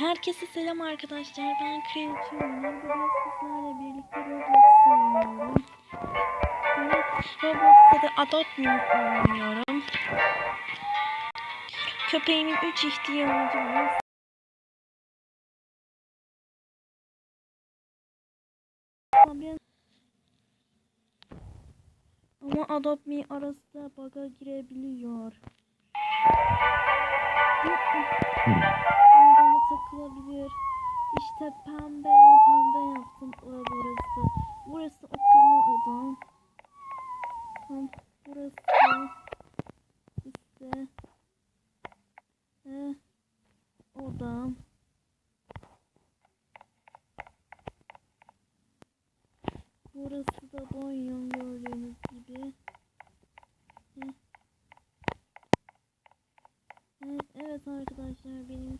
Herkese selam arkadaşlar. Ben Creative Owner. Bugün sizlerle birlikte Roblox oynuyorum. Roblox'ta da Adopt Me oynuyorum. Köpeğimin 3 ihtiyacı var. Ama Adopt Me arasında bug'a girebiliyor. Bana takılabilir. İşte pembe pembe yaptım burası. Burası oturma odam. Tam burası işte eh, odam. Burası da banyo gördüğünüz gibi. Heh. Evet, evet arkadaşlar benimki